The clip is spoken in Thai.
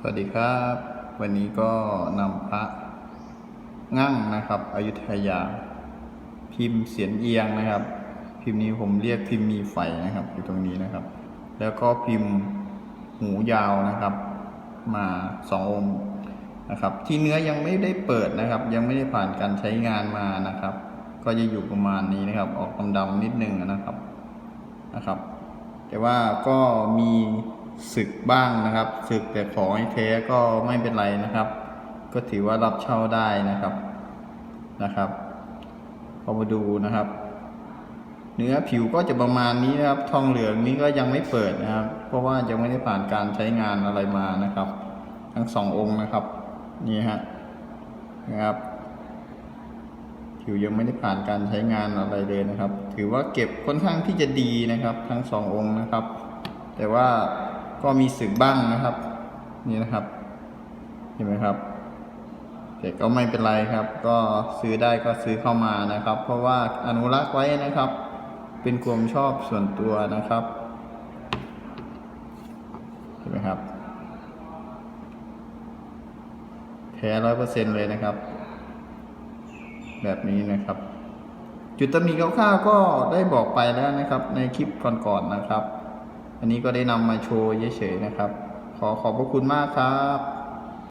สวัสดีครับ วันนี้ก็นำพระงั่งนะครับอยุธยา พิมพ์เสียนเอียงนะครับ พิมพ์นี้ผมเรียกพิมพ์มีไฟนะครับ อยู่ตรงนี้นะครับ แล้วก็พิมพ์หูยาวนะครับ มาสององค์นะครับ ที่เนื้อยังไม่ได้เปิดนะครับ ยังไม่ได้ผ่านการใช้งานมานะครับ ก็จะอยู่ประมาณนี้นะครับ ออกดำๆนิดนึงนะครับนะครับ แต่ว่าก็มี ศึกบ้างนะครับศึกแต่ขอให้แท้ก็ไม่เป็นไรนะครับ ก็ถือว่ารับเช่าได้นะครับนะครับพอมาดูนะครับ เนื้อผิวก็จะประมาณนี้นะครับ ทองเหลืองนี้ก็ยังไม่เปิดนะครับ เพราะว่ายังไม่ได้ผ่านการใช้งานอะไรมานะครับ ทั้งสององค์นะครับ นี่ฮะนะครับ ผิวยังไม่ได้ผ่านการใช้งานอะไรเลยนะครับ ถือว่าเก็บค่อนข้างที่จะดีนะครับ ทั้งสององค์นะครับ แต่ว่า ก็มีสึกบ้างนะครับ นี่นะครับ เห็นไหมครับแต่ก็ไม่เป็นไรครับ ก็ซื้อได้ก็ซื้อเข้ามานะครับ เพราะว่าอนุรักษ์ไว้นะครับ เป็นความชอบส่วนตัวนะครับเห็นไหมครับแท้ร้อยเปอร์เซ็นเลยนะครับ แบบนี้นะครับ จุดตำหนิคร่าวๆก็ได้บอกไปแล้วนะครับ ในคลิปก่อนๆนะครับ อันนี้ก็ได้นำมาโชว์เฉยๆนะครับ ขอขอบพระคุณมากครับ